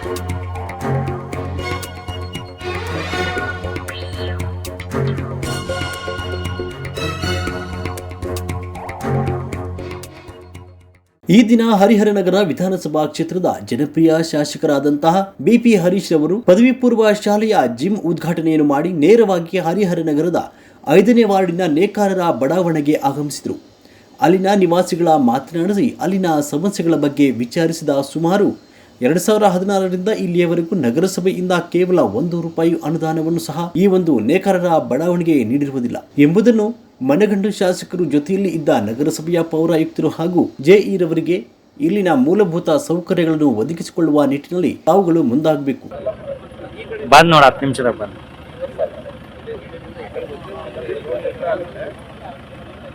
ಈ ದಿನ ಹರಿಹರನಗರ ವಿಧಾನಸಭಾ ಕ್ಷೇತ್ರದ ಜನಪ್ರಿಯ ಶಾಸಕರಾದಂತಹ ಬಿಪಿ ಹರೀಶ್ ಅವರು ಪದವಿ ಪೂರ್ವ ಶಾಲೆಯ ಜಿಮ್ ಉದ್ಘಾಟನೆಯನ್ನು ಮಾಡಿ ನೇರವಾಗಿ ಹರಿಹರನಗರದ ಐದನೇ ವಾರ್ಡಿನ ನೇಕಾರರ ಬಡಾವಣೆಗೆ ಆಗಮಿಸಿದರು. ಅಲ್ಲಿನ ನಿವಾಸಿಗಳ ಮಾತನಾಡಿಸಿ ಅಲ್ಲಿನ ಸಮಸ್ಯೆಗಳ ಬಗ್ಗೆ ವಿಚಾರಿಸಿದ ಸುಮಾರು ಎರಡು ಸಾವಿರ ಹದಿನಾರರಿಂದ ಇಲ್ಲಿಯವರೆಗೂ ನಗರಸಭೆಯಿಂದ ಕೇವಲ ಒಂದು ರೂಪಾಯಿ ಅನುದಾನವನ್ನು ಸಹ ಈ ಒಂದು ನೇಕಾರರ ಬಡಾವಣೆಗೆ ನೀಡಿರುವುದಿಲ್ಲ. ಎಂಬುದನ್ನು ಮನಗಂಡು ಶಾಸಕರು ಜೊತೆಯಲ್ಲಿ ಇದ್ದ ನಗರಸಭೆಯ ಪೌರಾಯುಕ್ತರು ಹಾಗೂ ಜೆಇರವರಿಗೆ ಇಲ್ಲಿನ ಮೂಲಭೂತ ಸೌಕರ್ಯಗಳನ್ನು ಒದಗಿಸಿಕೊಳ್ಳುವ ನಿಟ್ಟಿನಲ್ಲಿ ತಾವುಗಳು ಮುಂದಾಗಬೇಕು. ಬಂದ್ ನೋಡ, ಹತ್ತು ನಿಮಿಷದಾಗ ಬಂದ್.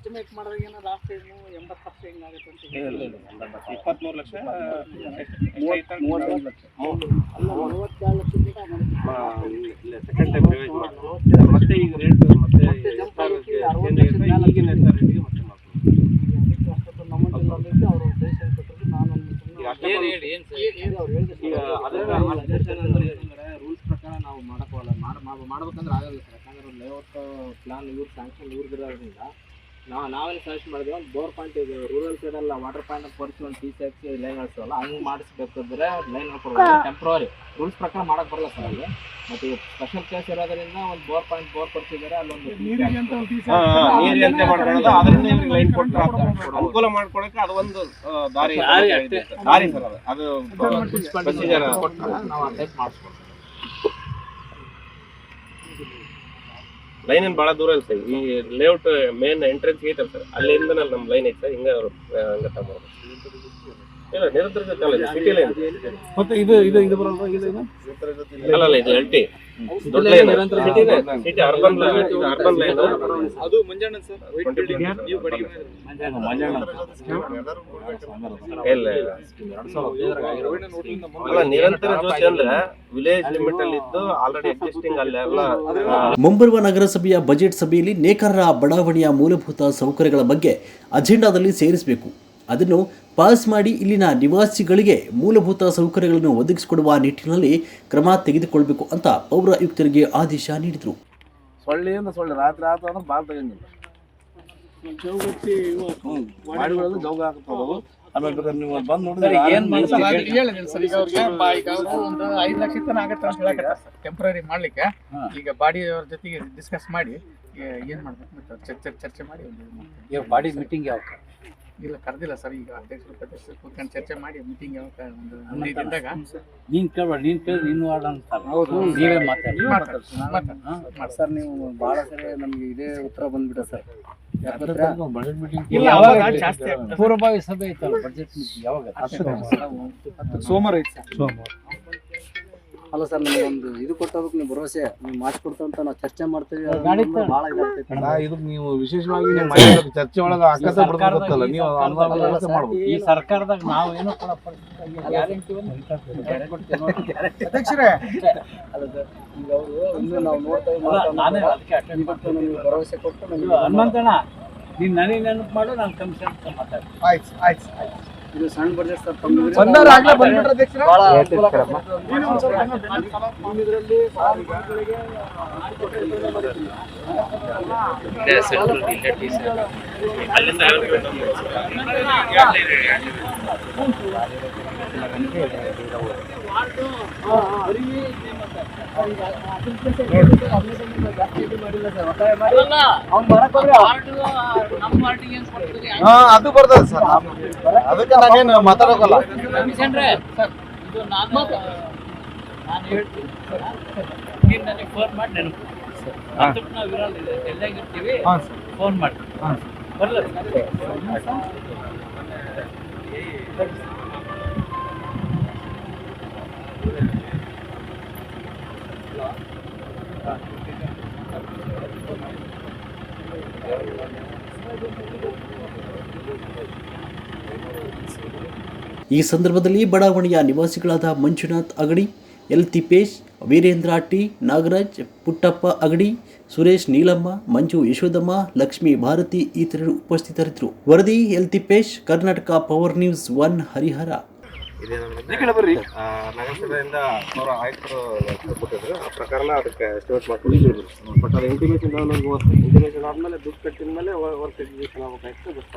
ಎಸ್ಟಿಮೇಟ್ ಮಾಡಿದಾಗ ಏನೋ ಲಾಸ್ಟ್ ಏನು ಎಂಬತ್ತು ಲಕ್ಷ ಹೆಂಗಾಗುತ್ತೆ ಅಂತ ಇಲ್ಲ, ಇಲ್ಲ, ಇಲ್ಲ. ಇಪ್ಪತ್ಮೂರು ಲಕ್ಷ ಅಲ್ಲ ಮೂವತ್ತೆರಡು ಲಕ್ಷದಿಂದ ಸೆಕೆಂಡ್ ಟೈಮ್ ರಿವೈಸ್ ಮಾಡಿ ಮತ್ತೆ ಈಗ ರೇಟ್ ಮತ್ತೆ. ಈಗಿನ ರೇಟಿಗೆ ಮತ್ತೆ ಮಾಡ್ತೀವಿ. ಅವರು ಸಜೆಷನ್ ಕೊಟ್ಟರು ನಾನು ಈಗ ರೂಲ್ಸ್ ಪ್ರಕಾರ ನಾವು ಮಾಡಕ್ಕೋಲ್ಲ ಮಾಡ- ಮಾಡ್- ಮಾಡ್ಬೇಕಂದ್ರೆ ಆಗಲ್ಲ ಸರ್. ಯಾಕಂದ್ರೆ ಲೇಔಟ್ ಪ್ಲಾನ್ ಇವ್ರು ಸ್ಯಾಂಕ್ಷನ್ ಇವ್ರದಿರೋದ್ರಿಂದ ನಾವು ನಾವೇ ಸಜೆಸ್ಟ್ ಮಾಡಿದ್ವಿ ಒಂದು ಬೋರ್ ಪಾಯಿಂಟ್ ಇದೆ. ರೂರಲ್ ಸೈಡ್ ಎಲ್ಲ ವಾಟರ್ ಪಾಯಿಂಟ್ ಕೊಡ್ಸಿ ಒಂದು ಟೀಚ್ ಹಾಕಿ ಲೈನ್ ಹಾಕ್ಸೋಲ್ಲ ಹಂಗೆ ಮಾಡಿಸ್ಬೇಕಿದ್ರೆ ಲೈನ್ ಹಾಕೊಡ್ಬೋದು ಟೆಂಪ್ರವರಿ ರೂಲ್ಸ್ ಪ್ರಕಾರ ಮಾಡಕ್ ಬರಲ್ಲ ಸರ್ ಅಲ್ಲಿ ಮತ್ತೆ ಸ್ಪೆಷಲ್ ಕೇಸ್ ಇರೋದ್ರಿಂದ ಒಂದು ಬೋರ್ ಪಾಯಿಂಟ್ ಬೋರ್ ಕೊಡ್ತಿದ್ದಾರೆ ಅಲ್ಲೊಂದು ನೀರಿಗೆ ಮಾಡ್ಕೊಳ್ಳೋದು ಅದರಿಂದ ಇವ್ರಿಗೆ ಲೈನ್ ಕೊಟ್ಟರೆ ಅನುಕೂಲ ಮಾಡ್ಕೊಳಕ್ಕೆ ಅದು ಒಂದು ದಾರಿ ದಾರಿ ದಾರಿ ಸರ್ ಅದು. ಅದು. ನಾವು ಆ ಟೈಪ್ ಮಾಡಿಸ್ಕೊಡ್ತೀವಿ ಲೈನ್ ಏನ್ ಬಹಳ ದೂರ ಇಲ್ಲ ಸರ್ ಈ ಲೇಔಟ್ ಮೇನ್ ಎಂಟ್ರೆನ್ಸ್ ಗೇಟ್ ಅಲ್ಲ ಸರ್ ಅಲ್ಲಿಂದ ನಮ್ಮ ಲೈನ್ ಐತೆ ಸರ್ ಹಿಂಗ ಅವ್ರು ಹಂಗ ತಗೊಂಡ್ಬರ್ಬೇಕು ಇಲ್ಲ ನಿರಂತರ ಜೊತೆ ಅಲ್ಲ ಸಿಟಿ ಲೈನ್ ಮತ್ತೆ ಇದು ಇದು ಇದು ಬರಲ್ವಾ ಇದು ಇದು ಅಲ್ಲ ಅಲ್ಲ ಇದು ಎಲ್ ಟಿ ದೊಡ್ಡ ಲೈನ್ ಸಿಟಿ ಸಿಟಿ ಅರ್ಬನ್ ಇದು ಅರ್ಬನ್ ಲೈನ್ ಅದು. ಮಂಜಣ್ಣ ಸರ್. ವೈಟ್ ಬಿಲ್ಡಿಂಗ್ ನೀವು ಬಡಿಗೆ ಇಲ್ಲ ಇಲ್ಲ. ಅಲ್ಲ ನಿರಂತರ ಜ್ಯೋತಿ ಅಂದ್ರೆ ವಿಲೇಜ್ ಲಿಮಿಟ್ ಅಲ್ಲಿ ಇದ್ದು ಆಲ್ರೆಡಿ ಎಕ್ಸಿಸ್ಟಿಂಗ್ ಅಲ್ಲೆಲ್ಲ ಮುಂಬರುವ ನಗರಸಭೆಯ ಬಜೆಟ್ ಸಭೆಯಲ್ಲಿ ನೇಕಾರರ ಬಡಾವಣೆಯ ಮೂಲಭೂತ ಸೌಕರ್ಯಗಳ ಬಗ್ಗೆ ಅಜೆಂಡಾದಲ್ಲಿ ಸೇರಿಸಬೇಕು. ಅದನ್ನು ಪಾಸ್ ಮಾಡಿ ಇಲ್ಲಿನ ನಿವಾಸಿಗಳಿಗೆ ಮೂಲಭೂತ ಸೌಕರ್ಯಗಳನ್ನು ಒದಗಿಸಿಕೊಡುವ ನಿಟ್ಟಿನಲ್ಲಿ ಕ್ರಮ ತೆಗೆದುಕೊಳ್ಳಬೇಕು ಅಂತ ಪೌರಾಯುಕ್ತರಿಗೆ ಆದೇಶ ನೀಡಿದರು. ಸೊಳ್ಳೆಯಿಂದ ಸೊಳ್ಳೆ ರಾತ್ರಿ ಆತ ಅಂದ್ರೆ ಬಾಲ್ ತಗೊಂಡಿಲ್ಲ. ಮಾಡಿಗಳಲ್ಲಿ ಜೋಗ ಹಾಕ್ತಾವ ಆಮೇಲೆ ನೀವು ಬಂದು ನೋಡಿದ್ರೆ ಏನ್ ಸರ್. ಈಗ ಅವ್ರಿಗೆ ಬಾ- ಈಗ ಅವ್ರು ಒಂದು ಐದು ಲಕ್ಷ ತನ ಆಗತ್ತೆ ಅಂತ ಹೇಳಕತ್ತಾರ ಸರ್. ಟೆಂಪ್ರರಿ ಮಾಡ್ಲಿಕ್ಕೆ. ಈಗ ಬಾಡಿ ಅವ್ರ ಜೊತೆಗೆ ಡಿಸ್ಕಸ್ ಮಾಡಿ ಏ- ಏನ್ ಮಾಡ್ಬೇಕು ಮತ್ತೆ ಅವ್ರ್ ಚರ್ಚೆ ಚರ್ಚೆ ಮಾಡಿ ಒಂದು ಇದು ಮಾಡ್ತೀವಿ. ಬಾಡಿ ಮೀಟಿಂಗ್ ಯಾವ ಇಲ್ಲ ಕರೆದಿಲ್ಲ ಸರ್ ಈಗ ಅಧ್ಯಕ್ಷರು ಉಪಾಧ್ಯಕ್ಷರು ಕೂತ್ಕೊಂಡು ಚರ್ಚೆ ಮಾಡಿ ಮೀಟಿಂಗ್ ಯಾವಾಗ ಒಂದು ಹದಿನೈದು ದಿನದಾಗ ನೀನ್ ಕೇಳ್ಬೇಡ ನೀನ್ ಕೇಳಿ ನೀನು ಆಡ ಅಂತ ಹೌದು. ನೀವೇ ಮಾತಾಡಿ ಮಾತಾಡಿ ಸರ್ ನೀವು ಬಹಳ ಸರಿ ನಮ್ಗೆ ಇದೇ ಉತ್ತರ ಬಂದ್ಬಿಟ್ಟ ಸರ್. ಪೂರ್ವಭಾವಿ ಸಭೆ ಐತಲ್ಲ ಬಜೆಟ್ ಯಾವಾಗ? ಸೋಮವಾರ. ಐತೆ ಸರ್. ಅಲ್ಲ ಸರ್ ನಮ್ಗೆ ಒಂದು ಇದು ಕೊಟ್ಟೋದಕ್ಕೆ ನೀವು ಭರವಸೆ ನೀವು ಅಂತ ನಾವು ಚರ್ಚೆ ಮಾಡ್ತೀವಿ ಭಾಳ ಇದಾಗ್ತೈತೆ. ಇದಕ್ಕೆ ನೀವು ವಿಶೇಷವಾಗಿ ನೀವು ಮಾಡಿರೋದು ಚರ್ಚೆ ಒಳಗೆ ಆಕಾಶ ಬಿಡ್ಬೇಕಲ್ಲ ನೀವು ಅದು ಅನುದಾನ ವ್ಯವಸ್ಥೆ ಮಾಡ್ಬೇಕು ಈ ಸರ್ಕಾರದಾಗ ನಾವು ಏನು ಅಧ್ಯಕ್ಷರೇ. ಅಲ್ಲ ಸರ್ ಈಗ ಅವರು ಇನ್ನು ನಾವು ನೋಡ್ತಾ ಇದ್ದೀವಿ ಭರವಸೆ ಕೊಟ್ಟು ಹನುಮಂತಣ್ಣ ನೀನ್ ನನಗೆ ನೆನಪು ಮಾಡು ನಾನು ಕಮಿಷನ್ ಮಾತಾಡ್ತೀನಿ. ಆಯ್ತು ಆಯ್ತು ಆಯ್ತು. ಇದು ಸಣ್ಣ ಬಜೆಟ್ ಸರ್ ಆಗ್ಲೇ ಬಂದ್ಬಿಟ್ರೆ ಅಧ್ಯಕ್ಷರೇ? ಅನುಕೂಲ ಆಗ್ತದೆ. ಹಾ ಅದು ಬರ್ತದೆ ಸರ್ ಅದಕ್ಕೆ ನಾನೇನು ಮಾತಾಡೋಕಲ್ಲ? ಇದು ನಾನು ನಾನು ಹೇಳ್ತೀನಿ. ನೀನು ನನಗೆ ಫೋನ್ ಮಾಡಿ ನೆನಪು. ಹತ್ತಕ್ಕೆ ನಾವು ಇರಲ್ಲ ಇದೆ ಎಲ್ಲಾಗಿರ್ತೀವಿ ಫೋನ್ ಮಾಡಿ. ಬರಲ್ಲ ಈ ಸಂದರ್ಭದಲ್ಲಿ ಬಡಾವಣೆಯ ನಿವಾಸಿಗಳಾದ ಮಂಜುನಾಥ್ ಅಗಡಿ ಎಲ್. ತಿಪ್ಪೇಶ್ ವೀರೇಂದ್ರ ಟಿ. ನಾಗರಾಜ್ ಪುಟ್ಟಪ್ಪ ಅಗಡಿ ಸುರೇಶ್ ನೀಲಮ್ಮ ಮಂಜು ಯಶೋದಮ್ಮ ಲಕ್ಷ್ಮೀ ಭಾರತಿ ಇತರರು ಉಪಸ್ಥಿತರಿದ್ದರು. ವರದಿ L. Tippesh Karnataka power news one Harihar. ನಗರಸಭೆಯಿಂದ ಅವರ ಆಯುಕ್ತರು ಕೊಟ್ಟಿದ್ರು ಆ ಪ್ರಕಾರ ಅದಕ್ಕೆ ಎಸ್ಟಿಮೇಟ್ ಮಾಡ್ಕೊಂಡು ಬಟ್ ಅದು ಇಂಟಿಮೇಷನ್ ಇಂಟಿಮೇಷನ್ ಆದ್ಮೇಲೆ ದುಡ್ಡು ಕಟ್ಟಿದ ಮೇಲೆ ವರ್ಕ್ ಎಕ್ಸಿಕ್ಯೂಷನ್ ಆಗ್ಬೇಕಾಯ್ತು ಬಟ್